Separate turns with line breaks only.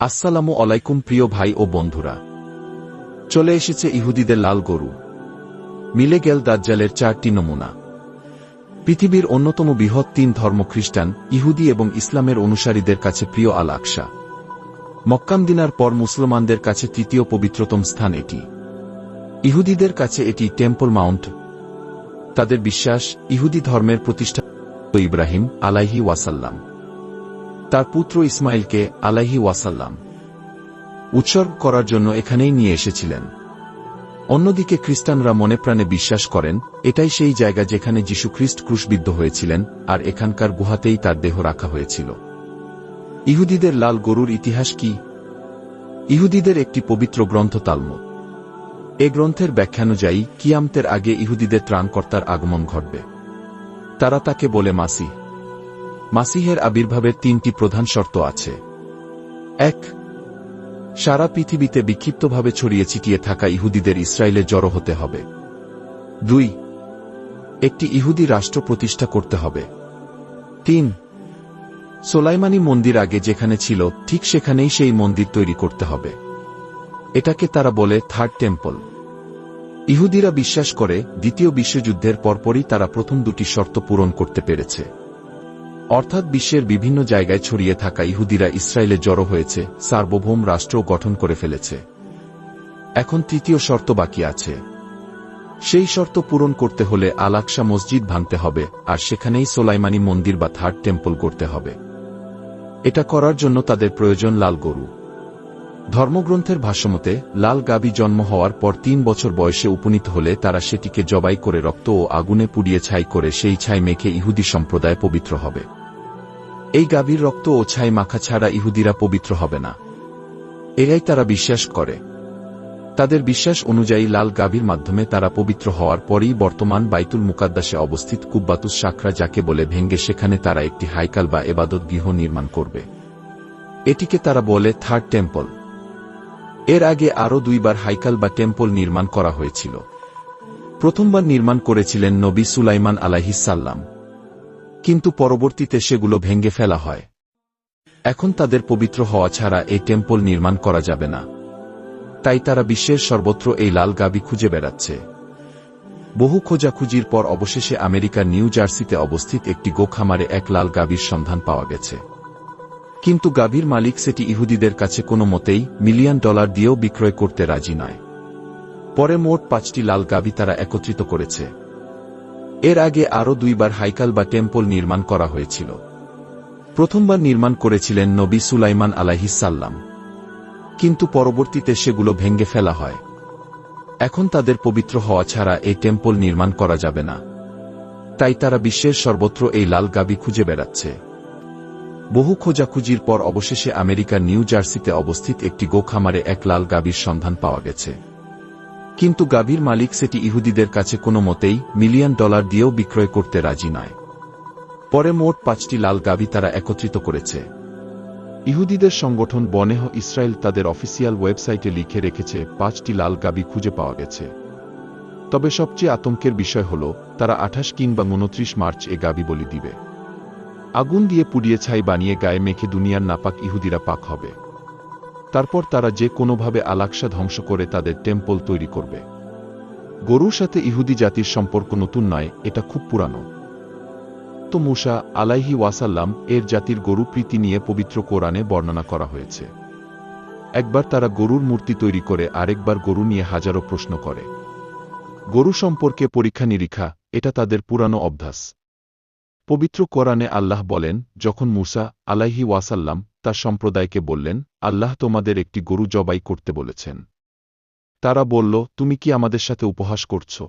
আসসালামু আলাইকুম প্রিয় ভাই ও বন্ধুরা। চলে এসেছে ইহুদিদের লাল গরু। মিলে গেল দাজ্জালের চারটি নমুনা। পৃথিবীর অন্যতম বৃহৎ তিন ধর্ম খ্রিস্টান ইহুদি এবং ইসলামের অনুসারীদের কাছে প্রিয় আল আকশা মক্কামদিনার পর মুসলমানদের কাছে তৃতীয় পবিত্রতম স্থান এটি। ইহুদিদের কাছে এটি টেম্পল মাউন্ট। তাদের বিশ্বাস, ইহুদি ধর্মের প্রতিষ্ঠা ইব্রাহিম আলাইহি ওয়াসাল্লাম। তার পুত্র ইসমাইলকে আলাইহি ওয়াসাল্লাম উৎসর্গ করার জন্য এখানেই নিয়ে এসেছিলেন। অন্যদিকে খ্রিস্টানরা মনে প্রাণে বিশ্বাস করেন, এটাই সেই জায়গা যেখানে যীশুখ্রিস্ট ক্রুশবিদ্ধ হয়েছিলেন আর এখানকার গুহাতেই তার দেহ রাখা হয়েছিল। ইহুদিদের লাল গরুর ইতিহাস কি? ইহুদিদের একটি পবিত্র গ্রন্থ তালম এ গ্রন্থের ব্যাখ্যানুযায়ী কিয়ামতের আগে ইহুদিদের ত্রাণকর্তার আগমন ঘটবে। তারা তাকে বলে মাসি মাসিহের আবির্ভাবের তিনটি প্রধান শর্ত আছে। এক, সারা পৃথিবীতে বিক্ষিপ্তভাবে ছড়িয়ে ছিটিয়ে থাকা ইহুদিদের ইসরায়েলে জড়ো হতে হবে। দুই, একটি ইহুদি রাষ্ট্র প্রতিষ্ঠা করতে হবে। তিন, সোলাইমানি মন্দির আগে যেখানে ছিল, ঠিক সেখানেই সেই মন্দির তৈরি করতে হবে। এটাকে তারা বলে থার্ড টেম্পল। ইহুদিরা বিশ্বাস করে, দ্বিতীয় বিশ্বযুদ্ধের পরপরই তারা প্রথম দুটি শর্ত পূরণ করতে পেরেছে। অর্থাৎ বিশ্বের বিভিন্ন জায়গায় ছড়িয়ে থাকা ইহুদিরা ইসরায়েলে জড়ো হয়েছে, সার্বভৌম রাষ্ট্র গঠন করে ফেলেছে। এখন তৃতীয় শর্ত বাকি আছে। সেই শর্ত পূরণ করতে হলে আলাকসা মসজিদ ভাঙতে হবে, আর সেখানেই সোলাইমানি মন্দির বা থার্ড টেম্পল করতে হবে। এটা করার জন্য তাদের প্রয়োজন লাল গরু। ধর্মগ্রন্থের ভাষ্যমতে, লাল গাবি জন্ম হওয়ার পর তিন বছর বয়সে উপনীত হলে তারা সেটিকে জবাই করে রক্ত ও আগুনে পুড়িয়ে ছাই করে সেই ছাই মেখে ইহুদি সম্প্রদায় পবিত্র হবে। এই গাভীর রক্ত ও ছাই মাখা ছাড়া ইহুদিরা পবিত্র হবে না। এরাই তারা বিশ্বাস করে। তাদের বিশ্বাস অনুযায়ী লাল গাভীর মাধ্যমে তারা পবিত্র হওয়ার পরই বর্তমান বাইতুল মুকাদ্দাসে অবস্থিত কুব্বাতুস সাকরা যাকে বলে ভেঙ্গে সেখানে তারা একটি হাইকাল বা এবাদত গৃহ নির্মাণ করবে। এটিকে তারা বলে থার্ড টেম্পল। এর আগে আরও দুইবার হাইকাল বা টেম্পল নির্মাণ করা হয়েছিল। প্রথমবার নির্মাণ করেছিলেন নবী সুলাইমান আলাহিসাল্লাম কিন্তু পরবর্তীতে সেগুলো ভেঙ্গে ফেলা হয়। এখন তাদের পবিত্র হওয়া ছাড়া এই টেম্পল নির্মাণ করা যাবে না। তাই তারা বিশ্বের সর্বত্র এই লাল গাবি খুঁজে বেড়াচ্ছে। বহু খোঁজাখুঁজির পর অবশেষে আমেরিকার নিউ জার্সিতে অবস্থিত একটি গোখামারে এক লাল গাবির সন্ধান পাওয়া গেছে। কিন্তু গাভীর মালিক সেটি ইহুদিদের কাছে কোনো মতেই মিলিয়ন ডলার দিয়েও বিক্রয় করতে রাজি নয়। পরে মোট পাঁচটি লাল গাভী তারা একত্রিত করেছে। এর আগে আরও দুইবার হাইকাল বা টেম্পল নির্মাণ করা হয়েছিল। প্রথমবার নির্মাণ করেছিলেন নবী সুলাইমান আলাহিসাল্লাম কিন্তু পরবর্তীতে সেগুলো ভেঙ্গে ফেলা হয়। এখন তাদের পবিত্র হওয়া ছাড়া এই টেম্পল নির্মাণ করা যাবে না। তাই তারা বিশ্বের সর্বত্র এই লাল গাবি খুঁজে বেড়াচ্ছে। বহু খোঁজাখুঁজির পর অবশেষে আমেরিকার নিউ জার্সিতে অবস্থিত একটি গোখামারে এক লাল গাবির সন্ধান পাওয়া গেছে। কিন্তু গাভীর মালিক সেটি ইহুদিদের কাছে কোনো মতেই মিলিয়ন ডলার দিয়েও বিক্রয় করতে রাজি নয়। পরে মোট পাঁচটি লাল গাভী তারা একত্রিত করেছে। ইহুদিদের সংগঠন বনেহ ইসরায়েল তাদের অফিসিয়াল ওয়েবসাইটে লিখে রেখেছে, পাঁচটি লাল গাবি খুঁজে পাওয়া গেছে। তবে সবচেয়ে আতঙ্কের বিষয় হল, তারা আঠাশ কিংবা উনত্রিশ মার্চ এ গাবি বলি দিবে। আগুন দিয়ে পুড়িয়ে ছাই বানিয়ে গায়ে মেখে দুনিয়ার নাপাক ইহুদিরা পাক হবে। তারপর তারা যে কোনোভাবে আলাকসা ধ্বংস করে তাদের টেম্পল তৈরি করবে। গরুর সাথে ইহুদি জাতির সম্পর্ক নতুন নয়, এটা খুব পুরানো। তো মুসা আলাইহি ওয়াসাল্লাম এর জাতির গরু প্রীতি নিয়ে পবিত্র কোরআনে বর্ণনা করা হয়েছে। একবার তারা গরুর মূর্তি তৈরি করে আরেকবার গরু নিয়ে হাজারো প্রশ্ন করে। গরু সম্পর্কে পরীক্ষা নিরীক্ষা এটা তাদের পুরানো অভ্যাস। পবিত্র কোরআনে আল্লাহ বলেন, যখন মুসা আলাইহি ওয়াসাল্লাম তার সম্প্রদায়কে বললেন, আল্লাহ তোমাদের একটি গরু জবাই করতে বলেছেন। তারা বলল, তুমি কি আমাদের সাথে উপহাস করছ?